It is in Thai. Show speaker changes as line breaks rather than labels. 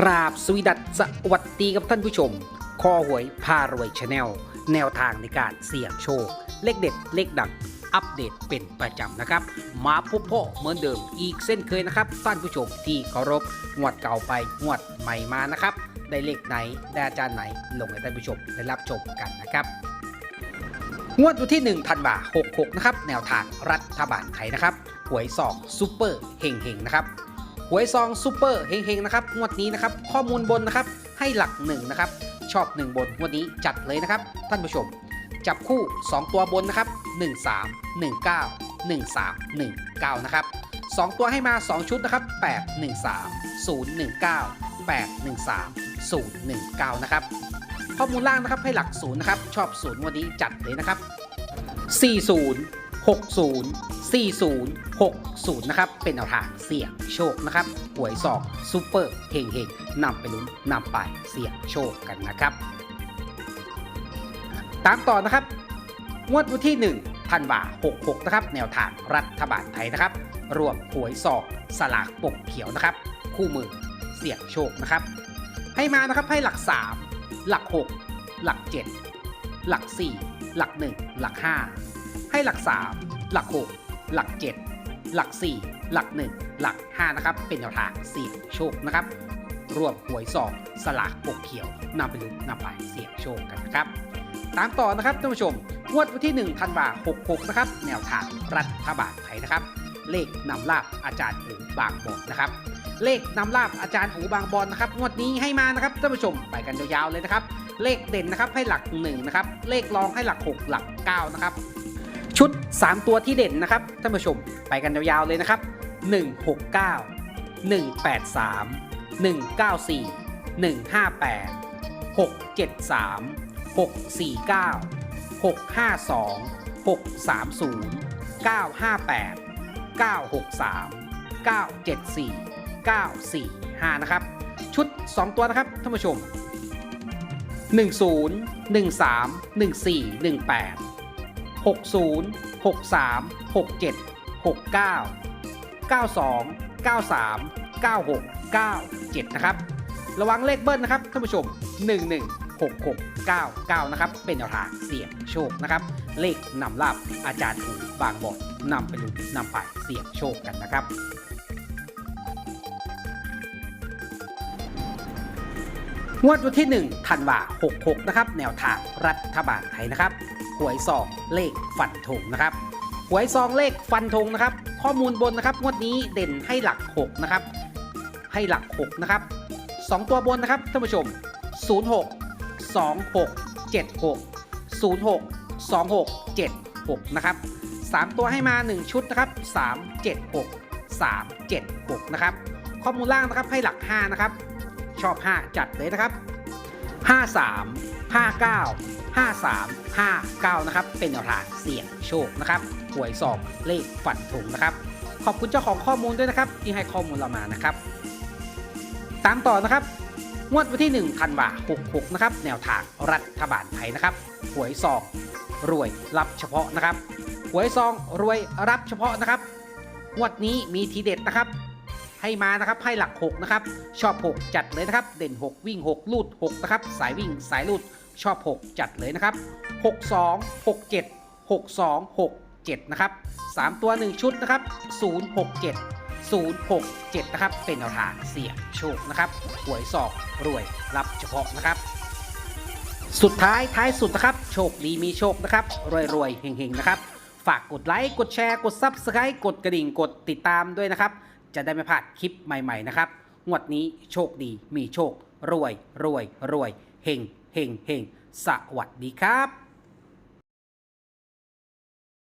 กราบสวีดัสสวัสดีกับท่านผู้ชม คอหวยพารวยชาแนล แนวทางในการเสี่ยงโชค เลขเด็ด เลขดัง อัปเดตเป็นประจำนะครับ มาพบพ่อเหมือนเดิมอีกเส้นเคยนะครับ ท่านผู้ชมที่เคารพงวดเก่าไปงวดใหม่มานะครับ ได้เลขไหน ได้อาจารย์ไหน ลงให้ท่านผู้ชมได้รับชมกันนะครับ งวดวันที่1ธันวา66 นะครับ แนวทางรัฐบาลไทยนะครับ หวยซองซูเปอร์เฮงเฮงนะครับ หวยซองซูเปอร์เฮงเฮงนะครับงวดนี้นะครับข้อมูลบนนะครับให้หลักหนึ่งนะครับชอบ 1 บนงวดนี้จัดเลยนะครับท่านผู้ชม จับคู่ 2 ตัวบนนะครับ 1 3 1 9 1 3 1 9 นะครับ 2 ตัวให้มา 2 ชุดนะครับ 8 1 3 0 1 9 8 1 3 0 1 9 นะครับ ข้อมูลล่างนะครับให้หลักศูนย์นะครับ ชอบศูนย์วันนี้จัดเลยนะครับ 40 60 40 60 นะครับ เป็นแนวทางเสี่ยงโชคนะครับหวยสองซูเปอร์เฮงเฮงนำไปลุ้นนำไปเสี่ยงโชคกันนะครับ ตามต่อนะครับงวดวันที่ 1 ธันวา66 นะครับ แนวทางรัฐบาลไทยนะครับ รวมหวยสอกสลากปกเขียวนะครับ คู่มือเสี่ยงโชคนะครับ ให้มานะครับให้หลัก 3 หลัก 6 หลัก 7 หลัก 4 หลัก 1 หลัก 5 ให้หลัก 3 หลัก 6 หลัก 7 หลัก 4 หลัก 1 หลัก 5 นะครับ เป็นแนวทางเสี่ยงโชคนะครับ รวมหวยสอบสลากปกเขียวนำไปลุ้นนำไปเสี่ยงโชคกันนะครับ ตามต่อนะครับท่านผู้ชมงวดวันที่1ธันวา66 นะครับ แนวทางรัฐบาลไทยนะครับ เลขนำลาบอาจารย์อูบางบอนนะครับเลขนำลาบอาจารย์อูบางบอนนะครับงวดนี้ให้มานะครับท่านผู้ชมไปกันยาวๆเลยนะครับ เลขเด่นนะครับให้หลัก1นะครับเลขรองให้หลัก 6 หลัก9นะครับ ชุด 3 ตัวที่เด่นนะครับท่านผู้ชมไปกันยาวๆเลยนะครับ 169 183 194 158 673 649 652 630 958 963 974 945 นะครับ ชุด 2 ตัวนะครับท่านผู้ชม 10 13 14 18 60 63 67 69 92 93 96 97 นะครับ ระวังเลขเบิ้ลนะครับท่านผู้ชม 11 66 99 นะครับ เป็นแนวทางเสี่ยงโชคนะครับ เลขนำลาบอาจารย์ถูบางบอดนำไปลุ้นนำไปเสี่ยงโชคกันนะครับ งวดวันที่ 1 ธันวา66 นะครับ แนวทางรัฐบาลไทยนะครับ หวยซองเลขฟันธงนะครับ หวยซองเลขฟันธงนะครับ ข้อมูลบนนะครับ งวดนี้เด่นให้หลัก 6 นะครับ ให้หลัก 6 นะครับ 2 ตัวบนนะครับท่านผู้ชม 06 26 76 06 26 76 นะครับ 3 ตัวให้มา 1 ชุดนะครับ 376 376 นะครับ ข้อมูลล่างนะครับให้หลัก 5 นะครับ ชอบ 5 จัดเลยนะครับ 53 59 53 59 นะครับ เป็นแนวทางเสี่ยงโชคนะครับหวยสอบเลขฝันถุงนะครับ ขอบคุณเจ้าของข้อมูลด้วยนะครับ ที่ให้ข้อมูลเรามานะครับ ตามต่อนะครับงวดวันที่ 1 ธันวา66 นะครับ แนวทางรัฐบาลไทยนะครับ หวยซองรวยรับเฉพาะนะครับ หวยซองรวยรับเฉพาะนะครับ งวดนี้มีทีเด็ดนะครับ ให้มานะครับให้หลัก 6 นะครับ ชอบ 6 จัดเลยนะครับ เด่น 6 วิ่ง 6 ลูด 6 นะครับ สายวิ่งสายลูดชอบ 6 จัดเลยนะครับ 62 67 62 67 นะครับ 3 ตัว 1 ชุดนะครับ 067 067 นะครับ เป็นแนวทางเสี่ยงโชคนะครับหวยสอบรวยรับเฉพาะนะครับ สุดท้ายท้ายสุดนะครับ โชคดีมีโชคนะครับ รวยรวยๆเฮงๆนะครับ ฝากกดไลค์ กดแชร์ กด Subscribe กดกระดิ่ง กดติดตามด้วยนะครับ จะได้ไม่พลาดคลิปใหม่ ๆ นะครับ งวดนี้โชคดีมีโชค รวยรวยรวยเฮงเฮงเฮงสวัสดีครับ